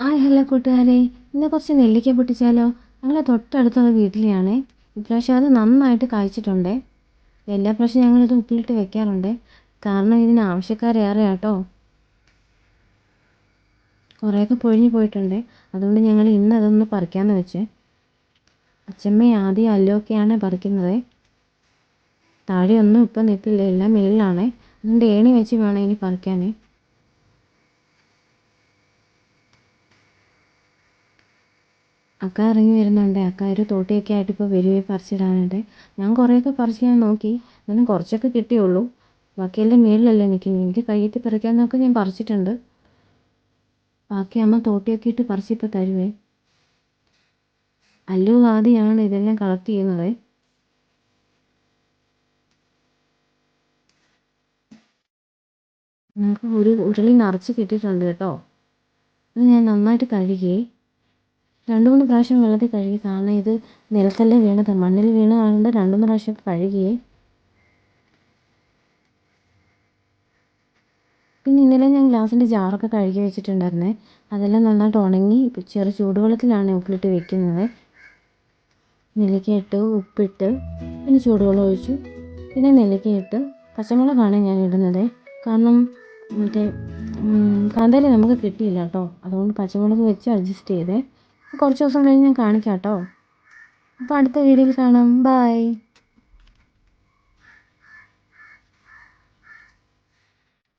Hi hello കൂട്ടുകാരെ ഇന്ന് കുറച്ച് നെല്ലിക്ക പൊട്ടിച്ചാലോ? ഞങ്ങളെ തൊട്ടടുത്തുള്ള വീട്ടിലെയാണ്. ഇപ്രാവശ്യം അത് നന്നായിട്ട് കായ്ച്ചിട്ടുണ്ട്. എല്ലാ പ്രാവശ്യം ഞങ്ങളിത് ഉപ്പിലിട്ട് വെക്കാറുണ്ട്. കാരണം ഇതിന് ആവശ്യക്കാരേറെ കേട്ടോ കുറേയൊക്കെ പൊഴിഞ്ഞു പോയിട്ടുണ്ട്. അതുകൊണ്ട് ഞങ്ങൾ ഇന്ന് അതൊന്ന് പറിക്കാമെന്ന് വെച്ച്. അച്ഛമ്മ ആദ്യം അല്ലോക്കെയാണ് പറിക്കുന്നത്. താഴെയൊന്നും ഇപ്പം നിൽക്കില്ല എല്ലാം മേളിലാണ് അതുകൊണ്ട് ഏണി വെച്ച് വേണം ഇനി പറിക്കാൻ അക്ക ഇറങ്ങി വരുന്നുണ്ട്. അക്ക ഒരു തോട്ടിയൊക്കെ ആയിട്ട് ഇപ്പോൾ വരുവേ പറിച്ചിടാനായിട്ട് ഞാൻ കുറേയൊക്കെ പറിച്ച് ഞാൻ നോക്കി. എന്നാലും കുറച്ചൊക്കെ കിട്ടിയുള്ളൂ. ബാക്കിയെല്ലാം മേളിലല്ലേ നിൽക്കുന്നത് എനിക്ക് കയ്യെത്തി പറിക്കാമെന്നൊക്കെ ഞാൻ പറിച്ചിട്ടുണ്ട്. ബാക്കി അമ്മ തോട്ടിയൊക്കെ ഇട്ട് പറിച്ചിപ്പോൾ തരുവേ. അല്ലു ആദ്യമാണ് ഇതെല്ലാം കളക്ട് ചെയ്യുന്നത്. നിങ്ങൾക്ക് ഒരു ഉരുളി നിറച്ച് കിട്ടിയിട്ടുണ്ട് കേട്ടോ. ഇത് ഞാൻ നന്നായിട്ട് കഴുകി. രണ്ട് മൂന്ന് പ്രാവശ്യം വെള്ളത്തിൽ കഴുകി കാരണം ഇത് നിലത്തല്ലേ വീണത് മണ്ണിൽ വീണതുകൊണ്ട് രണ്ട് മൂന്ന് പ്രാവശ്യം കഴുകിയേ. പിന്നെ ഇന്നലെ ഞാൻ ഗ്ലാസിന്റെ ജാറൊക്കെ കഴുകി വെച്ചിട്ടുണ്ടായിരുന്നേ. അതെല്ലാം നന്നായിട്ട് ഉണങ്ങി ചെറു ചൂടുവെള്ളത്തിലാണ് ഉപ്പിലിട്ട് വെക്കുന്നത്. നെല്ലിക്കയിട്ട് ഉപ്പിട്ട് പിന്നെ ചൂടുവെള്ളം ഒഴിച്ചു. പിന്നെ നെല്ലിക്കയിട്ട് പച്ചമുളകാണ് ഞാൻ ഇടുന്നത്. കാരണം മറ്റേ കാന്താരി നമുക്ക് കിട്ടിയില്ല കേട്ടോ. അതുകൊണ്ട് പച്ചമുളക് വെച്ച് അഡ്ജസ്റ്റ് ചെയ്തേ. കുറച്ച് ദിവസം കഴിഞ്ഞ് ഞാൻ കാണിക്കാം കേട്ടോ. അപ്പോൾ അടുത്ത വീഡിയോയിൽ കാണാം. ബൈ